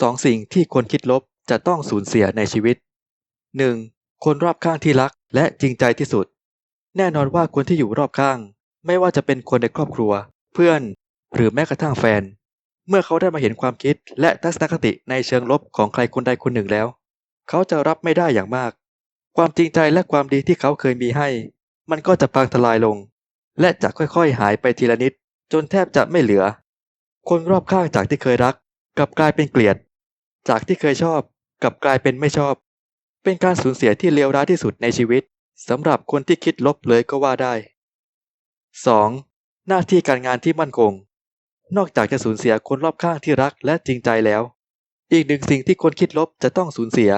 สองสิ่งที่คนคิดลบจะต้องสูญเสียในชีวิต 1. คนรอบข้างที่รักและจริงใจที่สุด แน่นอนว่าคนที่อยู่รอบข้าง ไม่ว่าจะเป็นคนในครอบครัว เพื่อน หรือแม้กระทั่งแฟน เมื่อเขาได้มาเห็นความคิดและทัศนคติในเชิงลบของใครคนใดคนหนึ่งแล้ว เขาจะรับไม่ได้อย่างมาก ความจริงใจและความดีที่เขาเคยมีให้ มันก็จะพังทลายลง และจะค่อยๆหายไปทีละนิด จนแทบจะไม่เหลือ คนรอบข้างจากที่เคยรัก กลับกลายเป็นเกลียด จากที่เคยชอบกลับกลายเป็นไม่ชอบ เป็นการสูญเสียที่เลวร้ายที่สุดในชีวิตสำหรับคนที่คิดลบเลยก็ว่าได้ 2. หน้าที่การงานที่มั่นคง นอกจากจะสูญเสียคนรอบข้างที่รักและจริงใจแล้ว อีกหนึ่งสิ่งที่คนคิดลบจะต้องสูญเสีย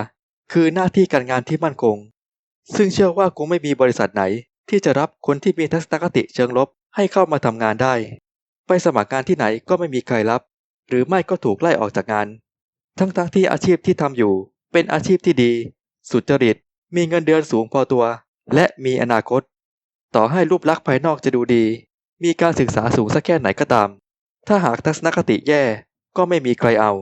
คือหน้าที่การงานที่มั่นคง ซึ่งเชื่อว่าคงไม่มีบริษัทไหน ที่จะรับคนที่มีทัศนคติเชิงลบให้เข้ามาทำงานได้ ไปสมัครงานที่ไหนก็ไม่มีใครรับ หรือไม่ก็ถูกไล่ออกจากงาน ทั้งๆทที่อาชีพที่ทำอยู่ เป็นอาชีพที่ดี สุจริต มีเงินเดือนสูงพอตัว และมีอนาคต ต่อให้รูปลักษณ์ภายนอกจะดูดี มีการศึกษาสูงสักแค่ไหนก็ตาม ถ้าหากทัศนคติแย่ก็ไม่มีใครเอา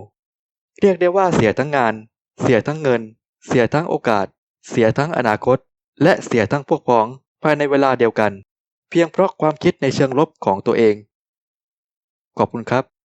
เรียกได้ว่าเสียทั้งงาน เสียทั้งเงิน เสียทั้งโอกาส เสียทั้งอนาคต และเสียทั้งพวกพ้องภายในเวลาเดียวกัน เพียงเพราะความคิดในเชิงลบของตัวเอง ขอบคุณครับ